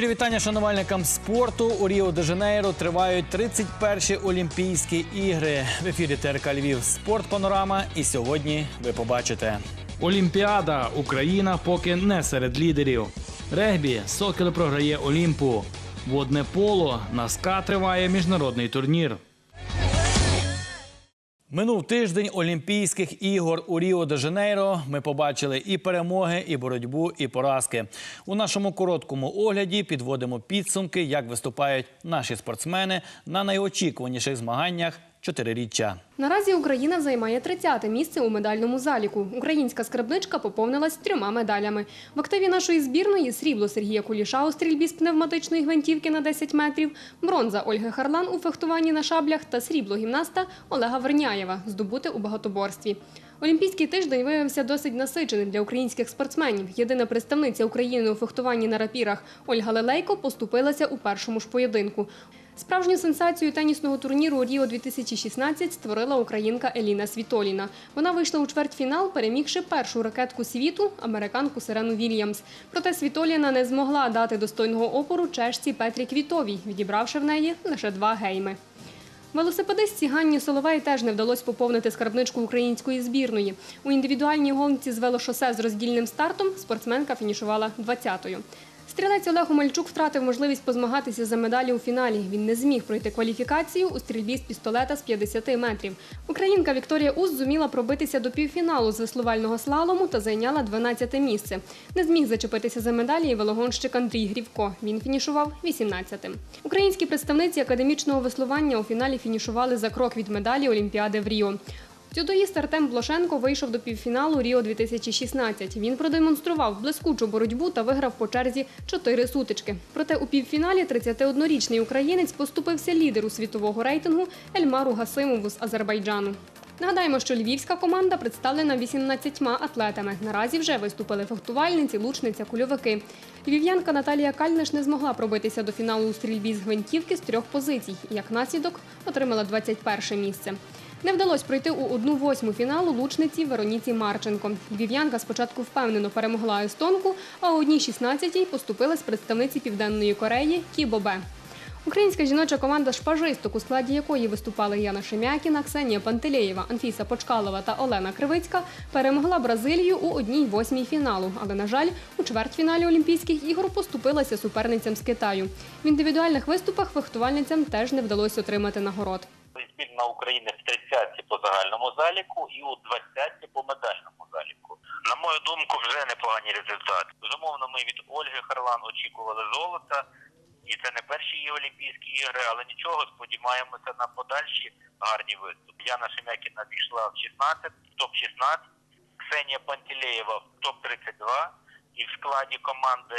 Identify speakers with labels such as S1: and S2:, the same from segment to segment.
S1: Щирі вітання шанувальникам спорту. У Ріо де Жанейро тривають 31-ші Олімпійські ігри. В ефірі ТРК Львів Спорт Панорама. І сьогодні ви побачите.
S2: Олімпіада. Україна поки не серед лідерів. Регбі. Сокіл програє Олімпу. Водне поло. На СКА триває міжнародний турнір.
S1: Минув тиждень Олімпійських ігор у Ріо де Жанейро. Ми побачили і перемоги, і боротьбу, і поразки. У нашому короткому огляді підводимо підсумки, як виступають наші спортсмени на найочікуваніших змаганнях чотириріччя.
S3: Наразі Україна займає 30-те місце у медальному заліку. Українська скарбничка поповнилась трьома медалями. В активі нашої збірної срібло Сергія Куліша у стрільбі з пневматичної гвинтівки на 10 метрів, бронза Ольги Харлан у фехтуванні на шаблях та срібло гімнаста Олега Верняєва здобути у багатоборстві. Олімпійський тиждень виявився досить насиченим для українських спортсменів. Єдина представниця України у фехтуванні на рапірах Ольга Лелейко поступилася у першому ж поєдинку. Справжню сенсацію тенісного турніру Ріо 2016 створила українка Еліна Світоліна. Вона вийшла у чвертьфінал, перемігши першу ракетку світу американку Сирену Вільямс. Проте Світоліна не змогла дати достойного опору чешці Петрі Квітовій, відібравши в неї лише два гейми. Велосипедистці Ганні Соловей теж не вдалося поповнити скарбничку української збірної. У індивідуальній гонці з велошосе з роздільним стартом спортсменка фінішувала 20-ю. Стрілець Олег Омельчук втратив можливість позмагатися за медалі у фіналі. Він не зміг пройти кваліфікацію у стрільбі з пістолета з 50 метрів. Українка Вікторія Уз зуміла пробитися до півфіналу з веслувального слалому та зайняла 12 місце. Не зміг зачепитися за медалі і велогонщик Андрій Грівко. Він фінішував 18-тим. Українські представниці академічного веслування у фіналі фінішували за крок від медалі Олімпіади в Ріо. Дзюдоїст Артем Блошенко вийшов до півфіналу Ріо 2016. Він продемонстрував блискучу боротьбу та виграв по черзі чотири сутички. Проте у півфіналі 31-річний українець поступився лідеру світового рейтингу Ельмару Гасимову з Азербайджану. Нагадаємо, що львівська команда представлена 18 атлетами. Наразі вже виступили фехтувальниці, лучниця, кульовики. Львів'янка Наталія Кальниш не змогла пробитися до фіналу у стрільбі з гвинтівки з трьох позицій. Як наслідок отримала 21 місце. Не вдалося пройти у одну восьму фіналу лучниці Вероніці Марченко. Львів'янка спочатку впевнено перемогла естонку, а у одній 16-й поступилась представниці Південної Кореї Кібобе. Українська жіноча команда шпажисток, у складі якої виступали Яна Шемякіна, Ксенія Пантелеєва, Анфіса Почкалова та Олена Кривицька, перемогла Бразилію у одній восьмій фіналу. Але, на жаль, у чвертьфіналі Олімпійських ігор поступилася суперницям з Китаю. В індивідуальних виступах фехтувальницям теж не вдалося отримати нагород.
S4: Збірна України в 30 по загальному заліку і у 20 по медальному заліку. На мою думку, вже непогані результати. Безумовно, ми від Ольги Харлан очікували золота, і це не перші її Олімпійські ігри, але нічого, сподіваємося на подальші гарні виступи. Яна Шемякіна війшла в 16, топ-16, Ксенія Пантелеєва в топ-32, і в складі команди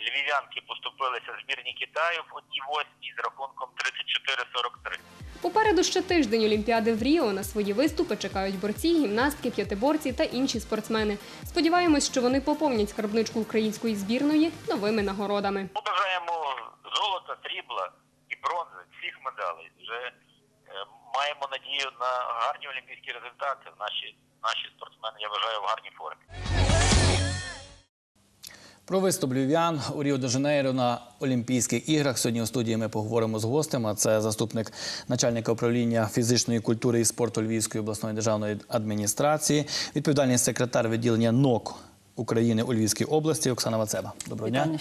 S4: львів'янки поступилися збірні Китаю в одній восьмій з рахунком 34-43.
S3: Попереду ще тиждень Олімпіади в Ріо. На свої виступи чекають борці, гімнастки, п'ятиборці та інші спортсмени. Сподіваємось, що вони поповнять скарбничку української збірної новими нагородами.
S4: Ми бажаємо золота, срібла і бронзи, всіх медалей. Вже е, маємо надію на гарні олімпійські результати. Наші, наші спортсмени, я вважаю, в гарній формі.
S1: Про виступ львів'ян у Ріо де Жанейро на Олімпійських іграх. Сьогодні у студії ми поговоримо з гостем. Це заступник начальника управління фізичної культури і спорту Львівської обласної державної адміністрації, відповідальний секретар відділення НОК України у Львівській області Оксана Вацеба. Доброго дня.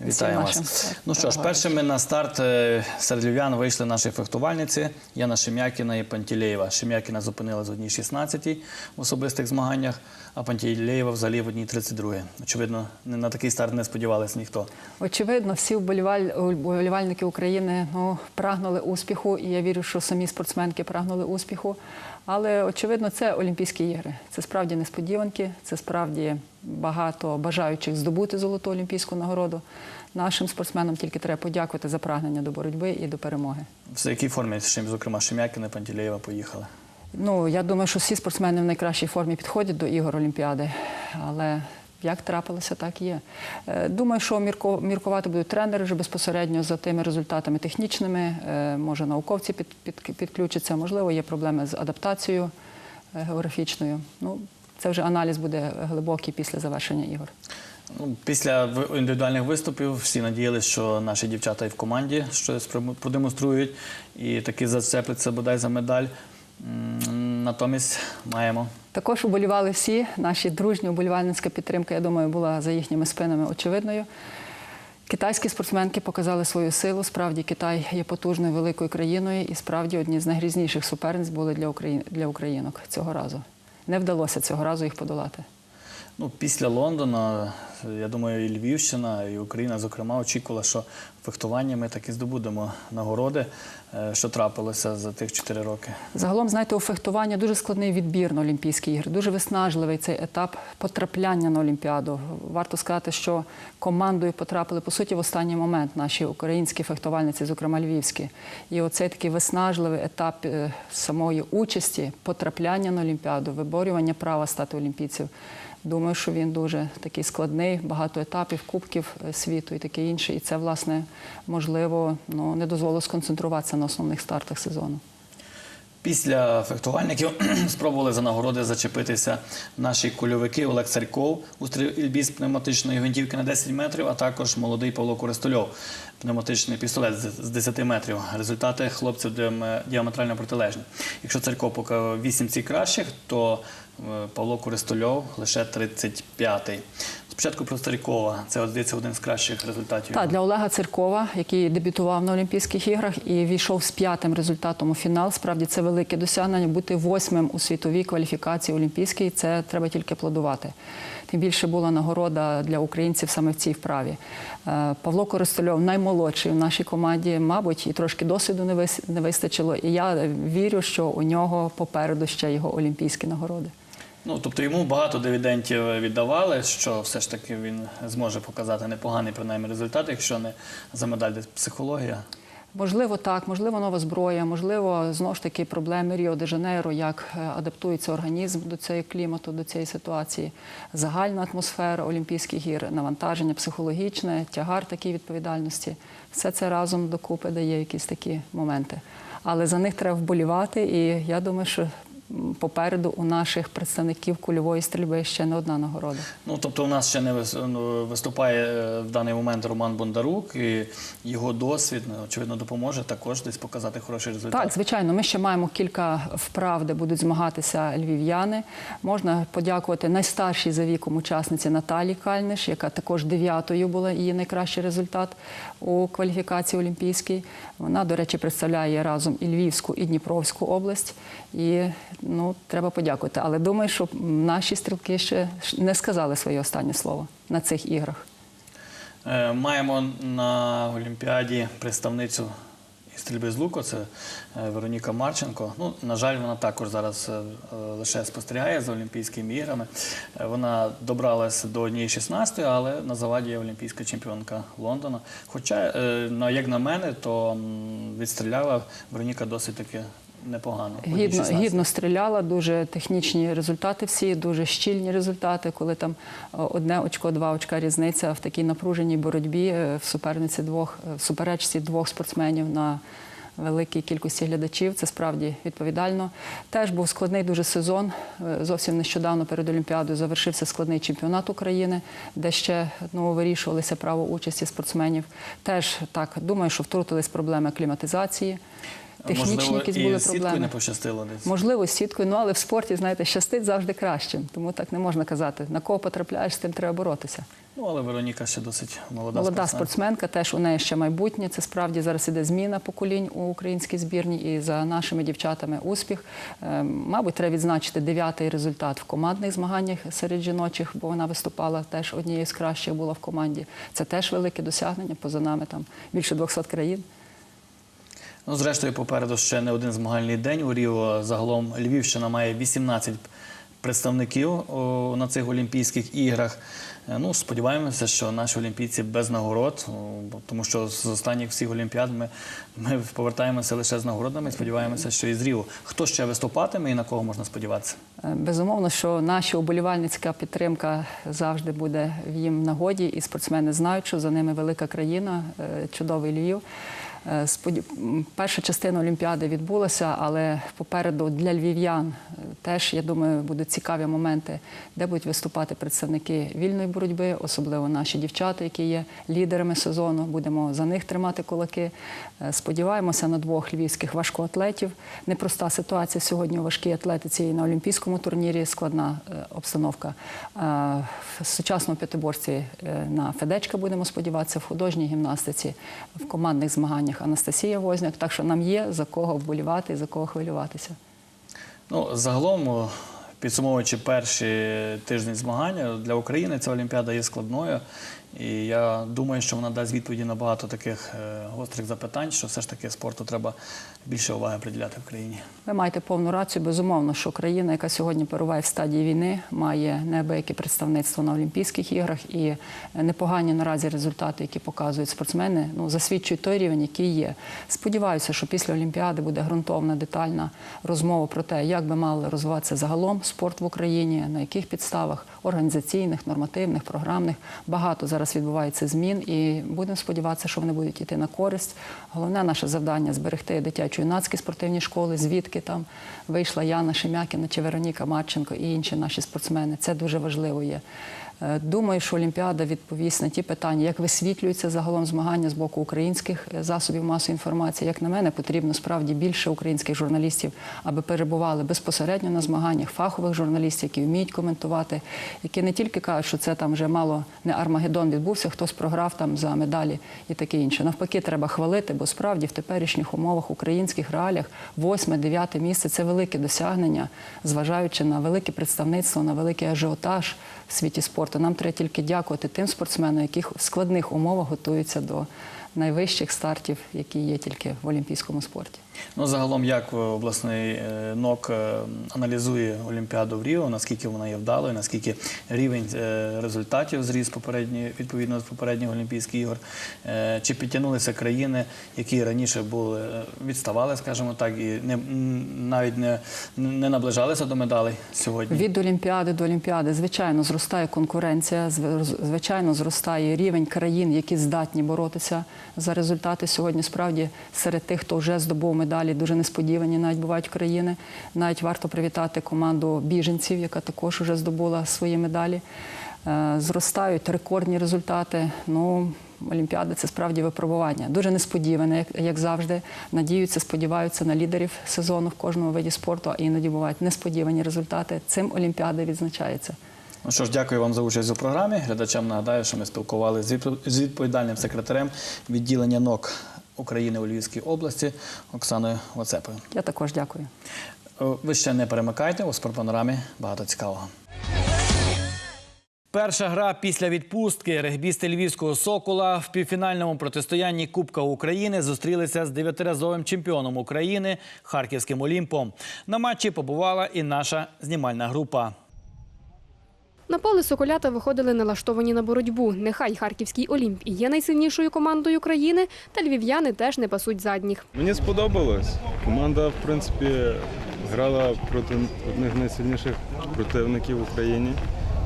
S1: Вітаємо
S5: Всім
S1: вас.
S5: вашим
S1: Ну що ж, першими на старт е, серед львів'ян вийшли наші фехтувальниці Яна Шем'якіна і Пантілеєва. Шем'якіна зупинилась в одній 16-й в особистих змаганнях, а Пантілеєва взагалі в одній 32-й. Очевидно, на такий старт не сподівалися ніхто.
S5: Очевидно, всі вболівальники України ну, прагнули успіху, і я вірю, що самі спортсменки прагнули успіху. Але очевидно, це Олімпійські ігри. Це справді несподіванки, це справді багато бажаючих здобути золоту олімпійську нагороду. Нашим спортсменам тільки треба подякувати за прагнення до боротьби і до перемоги.
S1: В якій формі, зокрема, Шем'якіна Пантілеєва поїхали?
S5: Ну, я думаю, що всі спортсмени в найкращій формі підходять до ігор Олімпіади, але як трапилося, так і є. Е, Думаю, що міркувати будуть тренери вже безпосередньо за тими результатами технічними. Е, Може, науковці під, під, підключаться, можливо, є проблеми з адаптацією е, географічною. Ну, це вже аналіз буде глибокий після завершення ігор.
S1: Ну, Після індивідуальних виступів всі надіялися, що наші дівчата і в команді щось продемонструють і таки зацепляться бодай за медаль. Натомість маємо
S5: Також уболівали всі. Наші дружні уболівальницька підтримка, я думаю, була за їхніми спинами очевидною. Китайські спортсменки показали свою силу. Справді Китай є потужною великою країною, і справді одні з найгрізніших суперниць були для, Украї... для українок цього разу. Не вдалося цього разу їх подолати.
S1: Ну, після Лондона, я думаю, і Львівщина, і Україна, зокрема, очікувала, що в фехтуванні ми таки здобудемо нагороди, е, що трапилося за тих чотири роки.
S5: Загалом, знаєте, у фехтуванні дуже складний відбір на Олімпійські ігри, дуже виснажливий цей етап потрапляння на Олімпіаду. Варто сказати, що командою потрапили по суті в останній момент наші українські фехтувальниці, зокрема львівські. І оцей такий виснажливий етап е, самої участі, потрапляння на Олімпіаду, виборювання права стати олімпійців. Думаю, що він дуже такий складний, багато етапів, кубків е, світу і таке інше. І це, власне, можливо, ну, не дозволило сконцентруватися на основних стартах сезону.
S1: Після фехтувальників спробували за нагороди зачепитися наші кульовики Олег Царьков у стрільбі з пневматичної гвинтівки на 10 метрів, а також молодий Павло Користольов, пневматичний пістолет з з 10 метрів. Результати хлопців діаме- діаметрально протилежні. Якщо Царьков поки 8 ці кращих, то е, Павло Користольов лише 35-й. Спочатку про Старікова. Це, здається, один з кращих результатів.
S5: Так, для Олега Циркова, який дебютував на Олімпійських іграх і війшов з п'ятим результатом у фінал. Справді це велике досягнення. Бути восьмим у світовій кваліфікації олімпійській це треба тільки аплодувати. Тим більше була нагорода для українців саме в цій вправі. Е, Павло Коростольов наймолодший в нашій команді, мабуть, і трошки досвіду не вис- вистачило. І я вірю, що у нього попереду ще його олімпійські нагороди.
S1: Ну, тобто йому багато дивідендів віддавали, що все ж таки він зможе показати непоганий принаймні результат, якщо не за медаль психологія.
S5: Можливо, так, можливо, нова зброя, можливо, знову ж таки проблеми Ріо де Жанейро, як е, адаптується організм до цього клімату, до цієї ситуації, загальна атмосфера Олімпійських гір, навантаження психологічне, тягар такій відповідальності. Все це разом докупи дає якісь такі моменти. Але за них треба вболівати, і я думаю, що попереду у наших представників кульової стрільби ще не одна нагорода.
S1: Ну, тобто у нас ще не ну, виступає е, в даний момент Роман Бондарук, і його досвід, ну, очевидно, допоможе також десь показати хороший результат.
S5: Так, звичайно, ми ще маємо кілька вправ, де будуть змагатися львів'яни. Можна подякувати найстаршій за віком учасниці Наталі Кальниш, яка також дев'ятою була її найкращий результат у кваліфікації олімпійській. Вона, до речі, представляє разом і Львівську, і Дніпровську область. І ну, треба подякувати. Але думаю, що наші стрілки ще не сказали своє останнє слово на цих іграх.
S1: Е, Маємо на Олімпіаді представницю стрільби з луку, це е, Вероніка Марченко. Ну, на жаль, вона також зараз е, лише спостерігає за Олімпійськими іграми. Вона добралась до однієї 16, але на заваді є олімпійська чемпіонка Лондона. Хоча, як на мене, то відстріляла Вероніка досить таки непогано.
S5: Гідно, гідно стріляла, дуже технічні результати всі, дуже щільні результати, коли там е, одне очко, два очка різниця в такій напруженій боротьбі е, в суперниці двох, е, в суперечці двох спортсменів на великій кількості глядачів. Це справді відповідально. Теж був складний дуже сезон. Зовсім нещодавно перед Олімпіадою завершився складний чемпіонат України, де ще ну, вирішувалися право участі спортсменів. Теж так думаю, що втрутились проблеми кліматизації. Технічні
S1: Можливо,
S5: якісь
S1: і
S5: були
S1: з сіткою
S5: проблеми.
S1: не пощастило десь.
S5: Можливо, з сіткою, ну але в спорті, знаєте, щастить завжди кращим. Тому так не можна казати. На кого потрапляєш, з тим треба боротися.
S1: Ну, але Вероніка ще досить молода.
S5: Молода
S1: спортсменка.
S5: спортсменка, теж у неї ще майбутнє. Це справді зараз іде зміна поколінь у українській збірні, і за нашими дівчатами успіх. Е, Мабуть, треба відзначити дев'ятий результат в командних змаганнях серед жіночих, бо вона виступала теж однією з кращих була в команді. Це теж велике досягнення. Поза нами там більше 200 країн.
S1: Ну, зрештою, попереду ще не один змагальний день у Ріо. Загалом Львівщина має 18 представників на цих Олімпійських іграх. Е, Ну, сподіваємося, що наші олімпійці без нагород, тому що з останніх всіх олімпіад ми, ми повертаємося лише з нагородами. Сподіваємося, що і з Ріо. Хто ще виступатиме і на кого можна сподіватися?
S5: Е, Безумовно, що наша уболівальницька підтримка завжди буде в їм нагоді, і спортсмени знають, що за ними велика країна, е, чудовий Львів. Е, Перша частина Олімпіади відбулася, але попереду для львів'ян е, теж, я думаю, будуть цікаві моменти, де будуть виступати представники вільної боротьби, особливо наші дівчата, які є лідерами сезону. Будемо за них тримати кулаки. Е, Сподіваємося на двох львівських важкоатлетів. Непроста ситуація сьогодні у важкій атлетиці і на олімпійському турнірі. Складна е, обстановка. Е, В сучасному п'ятиборстві е, на Федечка будемо сподіватися, в художній гімнастиці, в командних змаганнях Анастасія Возняк. Так що нам є за кого вболівати і за кого хвилюватися.
S1: Ну, загалом, підсумовуючи перші тижні змагання, для України ця Олімпіада є складною. І я думаю, що вона дасть відповіді на багато таких е, гострих запитань, що все ж таки спорту треба більше уваги приділяти в країні.
S5: Ви маєте повну рацію. Безумовно, що країна, яка сьогодні перебуває в стадії війни, має неабияке представництво на Олімпійських іграх і непогані наразі результати, які показують спортсмени, ну засвідчують той рівень, який є. Сподіваюся, що після Олімпіади буде ґрунтовна детальна розмова про те, як би мали розвиватися загалом спорт в Україні, на яких підставах організаційних, нормативних, програмних. Багато зараз відбувається змін, і будемо сподіватися, що вони будуть йти на користь. Головне наше завдання зберегти дитячо-юнацькі спортивні школи, звідки там вийшла Яна Шемякіна чи Вероніка Марченко і інші наші спортсмени. Це дуже важливо є. Е, Думаю, що Олімпіада відповість на ті питання, як висвітлюються загалом змагання з боку українських е, засобів масової інформації. Як на мене, потрібно справді більше українських журналістів, аби перебували безпосередньо на змаганнях фахових журналістів, які вміють коментувати, які не тільки кажуть, що це там вже мало не Армагеддон відбувся, хтось програв там за медалі і таке інше. Навпаки, треба хвалити, бо справді в теперішніх умовах українських реаліях восьме, дев'яте місце це велике досягнення, зважаючи на велике представництво, на великий ажіотаж в світі спорту. Нам треба тільки дякувати тим спортсменам, які в складних умовах готуються до найвищих стартів, які є тільки в олімпійському спорті.
S1: Ну, загалом, як е, обласний е, НОК е, аналізує Олімпіаду в Ріо, наскільки вона є вдалою, наскільки рівень е, результатів зріс попередні, відповідно з попередніх Олімпійських ігор, Е, чи підтягнулися країни, які раніше е, відставали, скажімо так, і навіть не, не наближалися до медалей сьогодні.
S5: Від Олімпіади до Олімпіади, звичайно, зростає конкуренція, звичайно, зростає рівень країн, які здатні боротися за результати. Сьогодні справді серед тих, хто вже здобув медалі, дуже несподівані навіть бувають країни. Навіть варто привітати команду біженців, яка також вже здобула свої медалі. Е, Зростають рекордні результати. Ну, Олімпіада це справді випробування. Дуже несподіване, як, як завжди. Надіються, сподіваються на лідерів сезону в кожному виді спорту, а іноді бувають несподівані результати. Цим Олімпіада відзначається.
S1: Ну що ж, дякую вам за участь у програмі. Глядачам нагадаю, що ми спілкувалися з відпо- з відповідальним секретарем відділення НОК України у Львівській області Оксаною Вацепою.
S5: Я також дякую.
S1: Е, Ви ще не перемикайте у спортпанорамі багато цікавого. Перша гра після відпустки регбісти львівського сокола в півфінальному протистоянні Кубка України зустрілися з дев'ятиразовим чемпіоном України Харківським Олімпом. На матчі побувала і наша знімальна група.
S3: На поле соколята виходили налаштовані на боротьбу. Нехай харківський Олімп і є найсильнішою командою країни, та львів'яни теж не пасуть задніх.
S6: Мені сподобалось. Команда, в принципі, грала проти одних з найсильніших противників в Україні.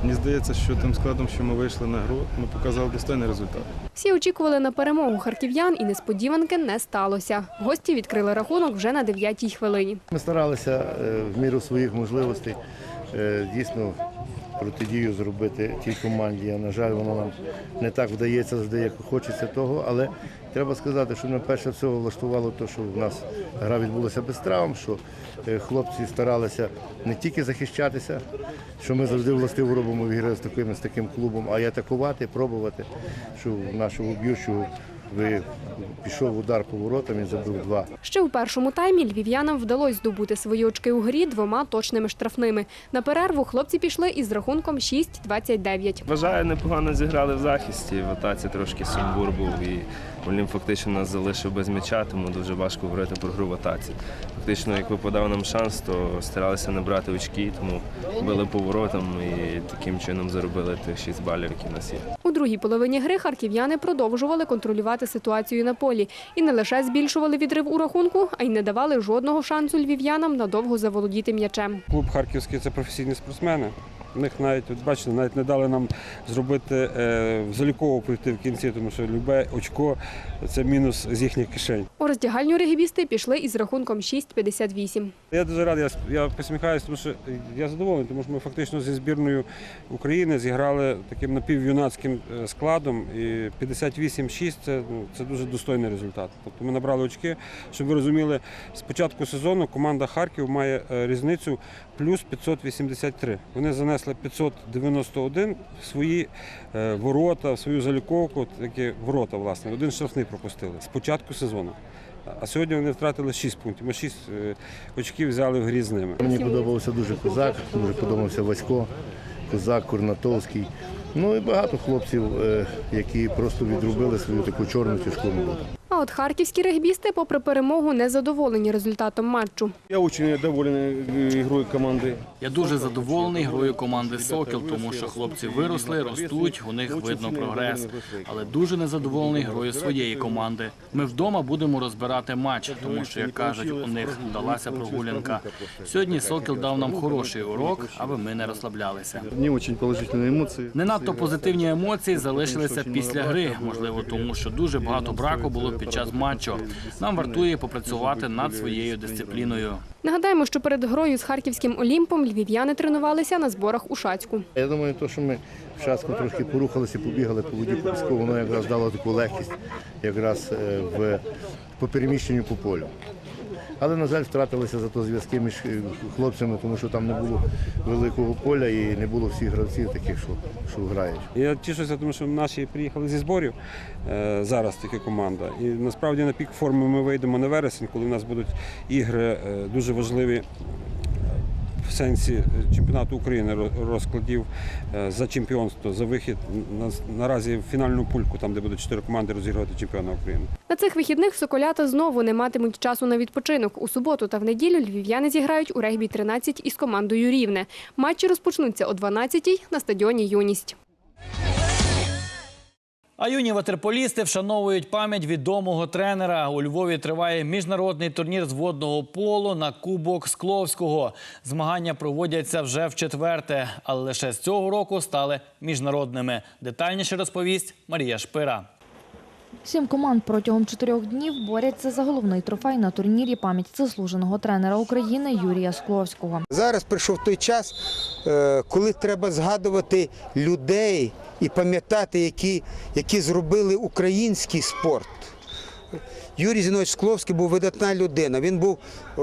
S6: Мені здається, що тим складом, що ми вийшли на гру, ми показали достойний результат.
S3: Всі очікували на перемогу харків'ян, і несподіванки не сталося. Гості відкрили рахунок вже на дев'ятій хвилині.
S7: Ми старалися е, в міру своїх можливостей е, дійсно протидію зробити тій команді. На жаль, воно нам не так вдається завжди, як хочеться того. Але треба сказати, що мене перше всього влаштувало те, що в нас гра відбулася без травм, що е, хлопці старалися не тільки захищатися, що ми завжди властиво робимо в ігри з таким, з таким клубом, а й атакувати, пробувати, що нашого б'ючого ви пішов удар по воротам і забив два.
S3: Ще у першому таймі львів'янам вдалося здобути свої очки у грі двома точними штрафними. На перерву хлопці пішли із рахунком 6-29.
S8: Вважаю, непогано зіграли в захисті. В атаці трошки сумбур був і Олімп фактично нас залишив без м'яча, тому дуже важко говорити про гру в атаці. Фактично, як випадав нам шанс, то старалися набрати очки, тому били поворотом і таким чином заробили тих 6 балів, які в нас є.
S3: У другій половині гри харків'яни продовжували контролювати ситуацію на полі і не лише збільшували відрив у рахунку, а й не давали жодного шансу львів'янам надовго заволодіти м'ячем.
S9: Клуб харківський це професійні спортсмени. У них навіть, от бачите, навіть не дали нам зробити е, заліково прийти в кінці, тому що любе очко це мінус з їхніх кишень.
S3: У роздягальню регбісти пішли із рахунком 6-58.
S9: Я дуже радий, я, я посміхаюся, тому що я задоволений, тому що ми фактично зі збірною України зіграли таким напівюнацьким е, складом. І 58-6 це, ну, це дуже достойний результат. Тобто ми набрали очки, щоб ви розуміли, з початку сезону команда Харків має е, різницю плюс 583. Вони занесли 591 в свої е, ворота, в свою заліковку, такі ворота, власне. Один штрафний пропустили з початку сезону. А сьогодні вони втратили 6 пунктів. Ми 6 очків взяли в грі з ними.
S7: Мені подобався дуже козак, дуже подобався Васько, козак, Курнатовський. Ну і багато хлопців, е, які просто відробили свою таку чорну тяжку роботу.
S3: А от харківські регбісти, попри перемогу, не задоволені результатом матчу.
S10: Я очень доволен э, игрой команды.
S2: Я дуже задоволений грою команди Сокіл, тому що хлопці виросли, ростуть, у них видно прогрес. Але дуже незадоволений грою своєї команди. Ми вдома будемо розбирати матч, тому що, як кажуть, у них вдалася прогулянка. Сьогодні Сокіл дав нам хороший урок, аби ми не розслаблялися.
S10: Не очень положительные эмоции.
S2: Не надто позитивні емоції залишилися після гри, можливо, тому що дуже багато браку було під час матчу. Нам вартує попрацювати над своєю дисципліною.
S3: Нагадаємо, що перед грою з харківським Олімпом львів'яни тренувалися на зборах у Шацьку.
S7: Я думаю, то, що ми в Шацьку трошки порухалися, побігали по воді по піску, воно якраз дало таку легкість якраз е, в, по переміщенню по полю. Але, на жаль, втратилися зато зв'язки між е, хлопцями, тому що там не було великого поля і не було всіх гравців таких, що, що грають.
S9: Я тішуся, тому що наші приїхали зі зборів е, зараз тільки команда. І насправді на пік форми ми вийдемо на вересень, коли в нас будуть ігри е, дуже важливі в сенсі е, чемпіонату України розкладів е, за чемпіонство, за вихід на, наразі в фінальну пульку, там де будуть чотири команди розігрувати чемпіона України.
S3: На цих вихідних соколята знову не матимуть часу на відпочинок. У суботу та в неділю львів'яни зіграють у регбі 13 із командою Рівне. Матчі розпочнуться о 12-й на стадіоні Юність.
S1: А юні ватерполісти вшановують пам'ять відомого тренера. У Львові триває міжнародний турнір з водного полу на Кубок Скловського. Змагання проводяться вже в четверте, але лише з цього року стали міжнародними. Детальніше розповість Марія Шпира.
S11: Сім команд протягом чотирьох днів борються за головний трофей на турнірі пам'ять заслуженого тренера України Юрія Скловського.
S12: Зараз прийшов той час, е, коли треба згадувати людей і пам'ятати, які, які зробили український спорт. Юрій Зінович Скловський був видатна людина. Він був е,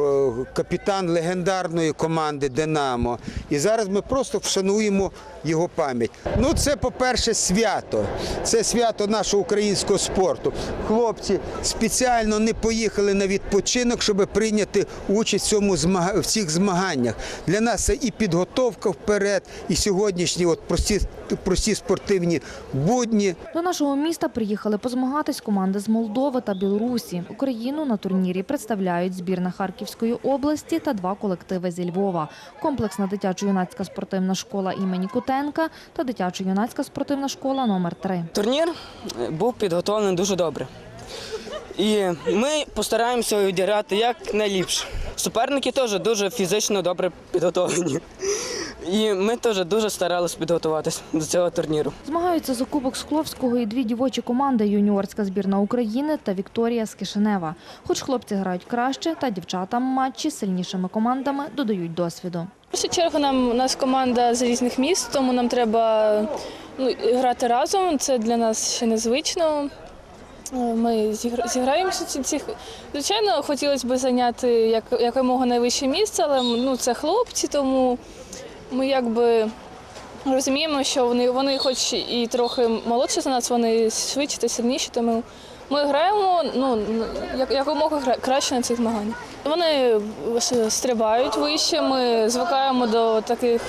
S12: капітан легендарної команди Динамо. І зараз ми просто вшануємо його пам'ять. Ну, це, по-перше, свято. Це свято нашого українського спорту. Хлопці спеціально не поїхали на відпочинок, щоб прийняти участь в, цьому в цих змаганнях. Для нас це і підготовка вперед, і сьогоднішні от прості, прості спортивні будні.
S11: До нашого міста приїхали позмагатись команди з Молдови та Білорусі. Україну на турнірі представляють збірна Харківської області та два колективи зі Львова. Комплексна дитячо-юнацька спортивна школа імені Кутенка та дитячо-юнацька спортивна школа номер 3
S13: Турнір був підготовлений дуже добре. І ми постараємося відіграти як найліпше. Суперники теж дуже фізично добре підготовлені. І ми теж дуже старалися підготуватися до цього турніру.
S11: Змагаються за Кубок Скловського і дві дівочі команди юніорська збірна України та Вікторія з Кишинева. Хоч хлопці грають краще, та дівчатам матчі з сильнішими командами додають досвіду.
S14: В першу чергу нам у нас команда з різних міст, тому нам треба ну, грати разом. Це для нас ще незвично. Е, Ми зігра- зіграємося ці цих. Звичайно, хотілося б зайняти як, якомога найвище місце, але ну, це хлопці, тому ми якби розуміємо, що вони, вони хоч і трохи молодші за нас, вони швидші та сильніші, тому ми граємо ну, як, якомога краще на цих змаганнях. Вони стрибають вище, ми звикаємо до таких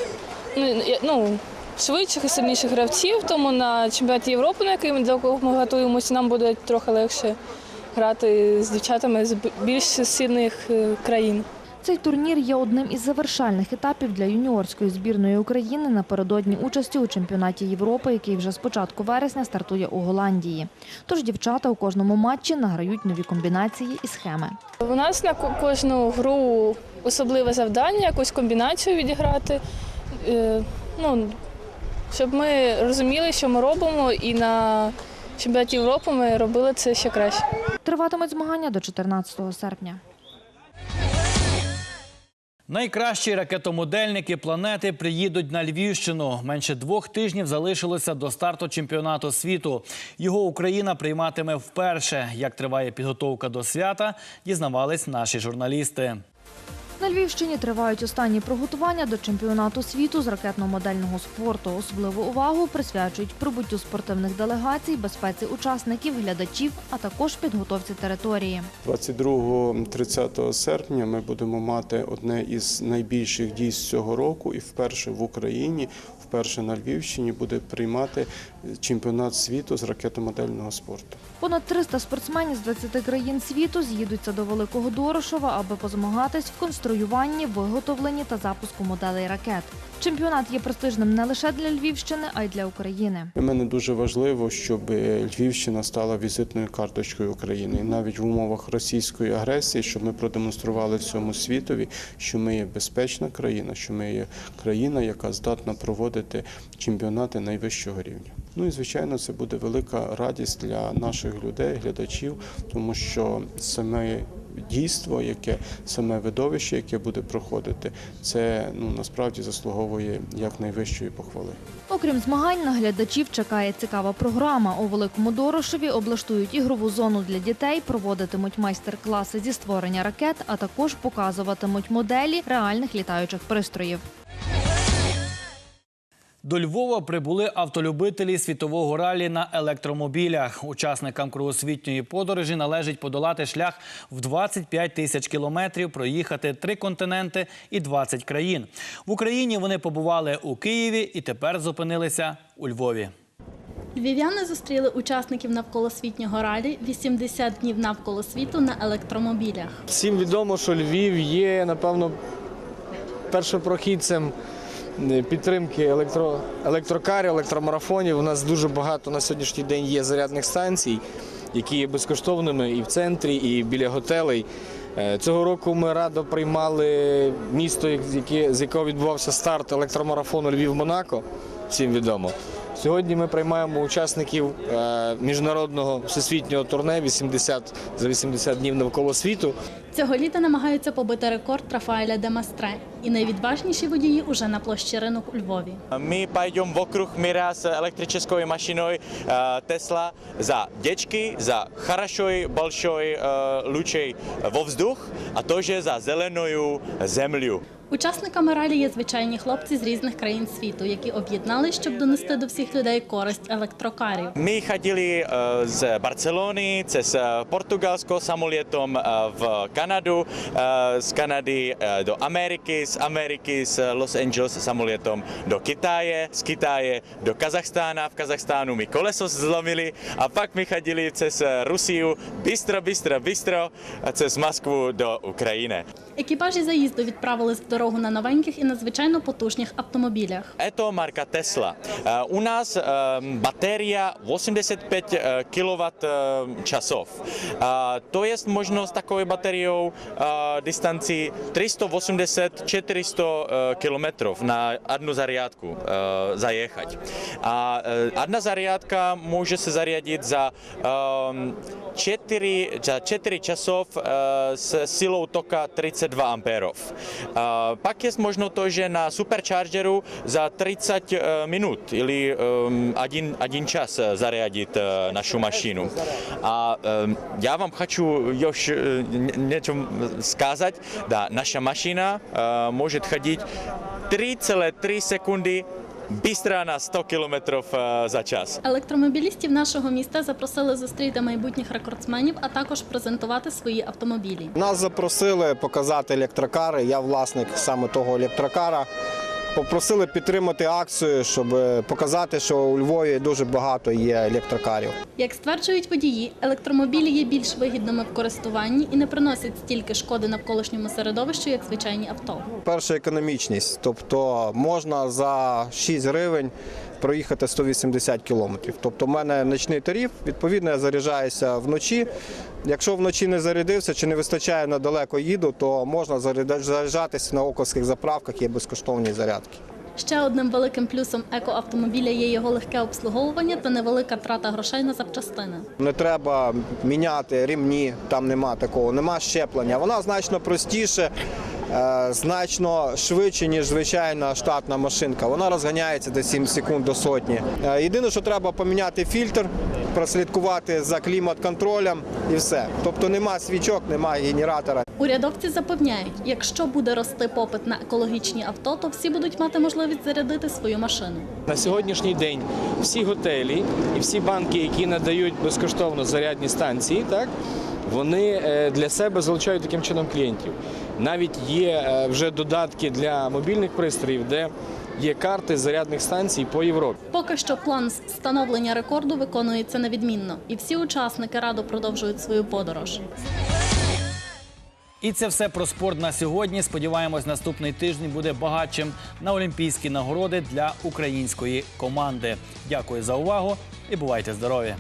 S14: ну, ну, швидших і сильніших гравців, тому на чемпіонаті Європи, на який ми, до якого ми готуємося, нам буде трохи легше грати з дівчатами з більш сильних е, країн.
S11: Цей турнір є одним із завершальних етапів для юніорської збірної України напередодні участі у чемпіонаті Європи, який вже з початку вересня стартує у Голландії. Тож дівчата у кожному матчі награють нові комбінації і схеми.
S14: У нас на кожну гру особливе завдання, якусь комбінацію відіграти. Е, ну, щоб ми розуміли, що ми робимо, і на чемпіонаті Європи ми робили це ще краще.
S11: Триватимуть змагання до 14 серпня.
S1: Найкращі ракетомодельники планети приїдуть на Львівщину. Менше двох тижнів залишилося до старту чемпіонату світу. Його Україна прийматиме вперше. Як триває підготовка до свята, дізнавались наші журналісти.
S11: На Львівщині тривають останні приготування до чемпіонату світу з ракетно-модельного спорту. Особливу увагу присвячують прибуттю спортивних делегацій, безпеці учасників, глядачів, а також підготовці території.
S15: 22-30 серпня ми будемо мати одне із найбільших дій з цього року, і вперше в Україні, вперше на Львівщині буде приймати чемпіонат світу з ракетомодельного спорту.
S11: Понад 300 спортсменів з 20 країн світу з'їдуться до Великого Дорошова, аби позмагатись в конструюванні, виготовленні та запуску моделей ракет. Чемпіонат є престижним не лише для Львівщини, а й для України.
S15: Для мене дуже важливо, щоб Львівщина стала візитною карточкою України. І навіть в умовах російської агресії, щоб ми продемонстрували всьому світові, що ми є безпечна країна, що ми є країна, яка здатна проводити чемпіонати найвищого рівня. Ну і звичайно, це буде велика радість для наших людей, глядачів, тому що саме дійство, яке саме видовище, яке буде проходити, це ну насправді заслуговує як найвищої похвали.
S11: Окрім змагань, на глядачів чекає цікава програма. У Великому Дорошеві облаштують ігрову зону для дітей, проводитимуть майстер-класи зі створення ракет, а також показуватимуть моделі реальних літаючих пристроїв.
S1: До Львова прибули автолюбителі світового ралі на електромобілях. Учасникам кругосвітньої подорожі належить подолати шлях в 25 тисяч кілометрів, проїхати три континенти і 20 країн. В Україні вони побували у Києві і тепер зупинилися у Львові.
S16: Львів'яни зустріли учасників навколосвітнього ралі 80 днів навколо світу на електромобілях.
S17: Всім відомо, що Львів є, напевно, першопрохідцем підтримки електро, електрокарів, електромарафонів. У нас дуже багато на сьогоднішній день є зарядних станцій, які є безкоштовними і в центрі, і біля готелей. Е, Цього року ми радо приймали місто, з якого відбувався старт електромарафону Львів-Монако. Всім відомо. Сьогодні ми приймаємо учасників е, міжнародного всесвітнього турне 80 за 80 днів навколо світу.
S16: Цього літа намагаються побити рекорд Рафаеля Демастре. І найвідважніші водії уже на площі ринок у Львові.
S18: My пойдем вокруг мира с электрической машиной э, Tesla за дечки, за хорошой большой э, лучей во воздух, а тоже за зеленую землю.
S16: Учасниками ралі є звичайні хлопці з різних країн світу, які об'єднались, щоб донести до всіх людей користь електрокарів.
S18: My chodili uh, z Barcelony cez uh, Portugalsko samolietom uh, v Kanadu, uh, z Kanady uh, do Ameriky, z Ameriky z Los Angeles samolietom do Kitáje, z Kitáje do Kazachstána, v Kazachstánu mi koleso zlomili a pak my chodili cez uh, Rusiu bystro, bystro, bystro a cez Moskvu do Ukrajiny.
S16: Екіпажі заїзду відправились в дорогу на новеньких і надзвичайно потужних автомобілях.
S18: Это марка Tesla. Э, У нас э, батарея 85 э, киловатт э, часов. А, То есть можно с такой батареей э, дистанции 380-400 э, километров на одну зарядку э, заехать. А э, одна зарядка может се зарядить за э, 4, за 4 часов э, с силou тока 32 амперов. А, Pak je možno to, že na superchargeru za 30 eh, minut ili um, один, один час eh, зарядить eh, нашу машину. А um, я вам хочу još eh, něco сказать. Да, наша машина э, может ходить 3,3 секунди Бістра на 100 км eh, за час.
S16: Електромобілістів нашого міста запросили зустріти майбутніх рекордсменів, а також презентувати свої автомобілі.
S17: Нас запросили показати електрокари. Я власник саме того електрокара. Попросили підтримати акцію, щоб показати, що у Львові дуже багато є електрокарів.
S16: Як стверджують водії, електромобілі є більш вигідними в користуванні і не приносять стільки шкоди навколишньому середовищу, як звичайні авто.
S17: Перша економічність, тобто можна за 6 гривень проїхати 180 кілометрів. Тобто, в мене нічний тариф, відповідно, я заряджаюся вночі. Якщо вночі не зарядився чи не вистачає на далеко їду, то можна заряджатися на оковських заправках, є безкоштовні зарядки.
S16: Ще одним великим плюсом екоавтомобіля є його легке обслуговування та невелика трата грошей на запчастини.
S17: Не треба міняти рівні, там нема такого, нема щеплення. Вона значно простіше, значно швидше, ніж звичайна штатна машинка. Вона розганяється до 7 секунд до сотні. Е, Єдине, що треба поміняти фільтр, прослідкувати за клімат-контролем і все. Тобто нема свічок, нема генератора.
S16: Урядовці запевняють, якщо буде рости попит на екологічні авто, то всі будуть мати можливість зарядити свою машину.
S17: На сьогоднішній день всі готелі і всі банки, які надають безкоштовно зарядні станції, так вони е, для себе залучають таким чином клієнтів. Навіть є е, вже додатки для мобільних пристроїв, де є карти зарядних станцій по Європі.
S16: Поки що план з встановлення рекорду виконується невідмінно, і всі учасники радо продовжують свою подорож.
S1: І це все про спорт на сьогодні. Сподіваємось, наступний тиждень буде багатшим на олімпійські нагороди для української команди. Дякую за увагу і бувайте здорові!